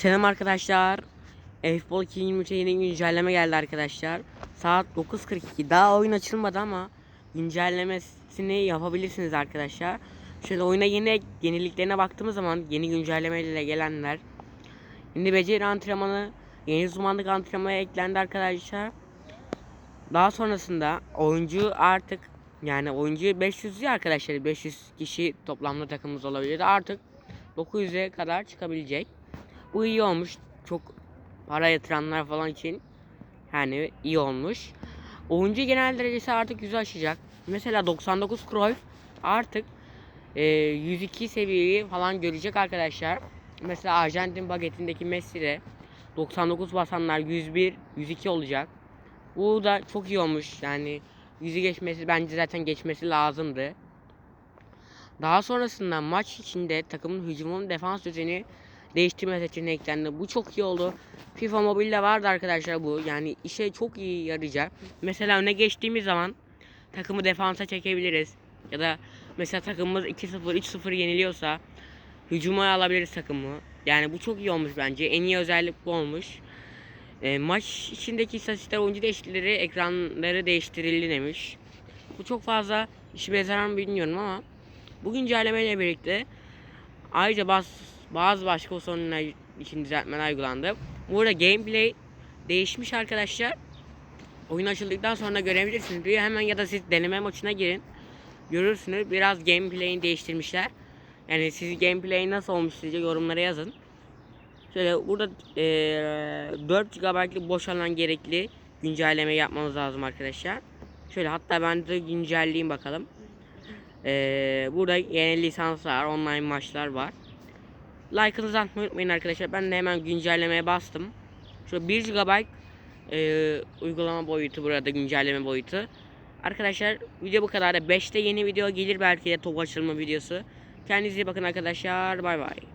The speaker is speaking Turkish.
Selam arkadaşlar. F-Ball 2023'e yeni güncelleme geldi arkadaşlar. Saat 9.42. Daha oyun açılmadı ama güncellemesini yapabilirsiniz arkadaşlar. Şöyle oyuna yeni yeniliklerine baktığımız zaman yeni güncellemeyle gelenler. Yeni beceri antrenmanı, yeni uzmanlık antrenmanı eklendi arkadaşlar. Daha sonrasında oyuncu artık yani oyuncu 500 ya arkadaşlar 500 kişi toplamda takımımız olabilir. Artık 900'e kadar çıkabilecek. Bu iyi olmuş. Çok para yatıranlar falan için yani iyi olmuş. Oyuncu genel derecesi artık 100'ü aşacak. Mesela 99 Cruyff artık e, 102 seviyeyi falan görecek arkadaşlar. Mesela Arjantin bagetindeki Messi de 99 basanlar 101, 102 olacak. Bu da çok iyi olmuş. Yani yüzü geçmesi bence zaten geçmesi lazımdı. Daha sonrasında maç içinde takımın hücumun defans düzeni değiştirme seçeneği. Bu çok iyi oldu. FIFA Mobile'de vardı arkadaşlar bu. Yani işe çok iyi yarayacak. Mesela öne geçtiğimiz zaman takımı defansa çekebiliriz. Ya da mesela takımımız 2-0, 3-0 yeniliyorsa hücuma alabiliriz takımı. Yani bu çok iyi olmuş bence. En iyi özellik bu olmuş. E, maç içindeki istatistikler oyuncu değişiklikleri ekranları değiştirildi demiş. Bu çok fazla işi bezer mi bilmiyorum ama bu güncellemeyle birlikte ayrıca bazı, bazı başka sorunlar için düzeltmeler uygulandı. Burada gameplay değişmiş arkadaşlar. Oyun açıldıktan sonra görebilirsiniz. Bir hemen ya da siz deneme maçına girin. Görürsünüz biraz gameplay'ini değiştirmişler. Yani siz gameplay nasıl olmuş sizce yorumlara yazın. Şöyle burada eee 4 GB'lık boş alan gerekli güncelleme yapmamız lazım arkadaşlar. Şöyle hatta ben de güncelleyeyim bakalım. Eee burada yeni lisanslar, online maçlar var. Like'ınızı atmayı unutmayın arkadaşlar. Ben de hemen güncellemeye bastım. Şöyle 1 GB eee, uygulama boyutu burada güncelleme boyutu. Arkadaşlar video bu kadar. 5'te yeni video gelir belki de top açılma videosu. Kendinize iyi bakın arkadaşlar. Bay bay.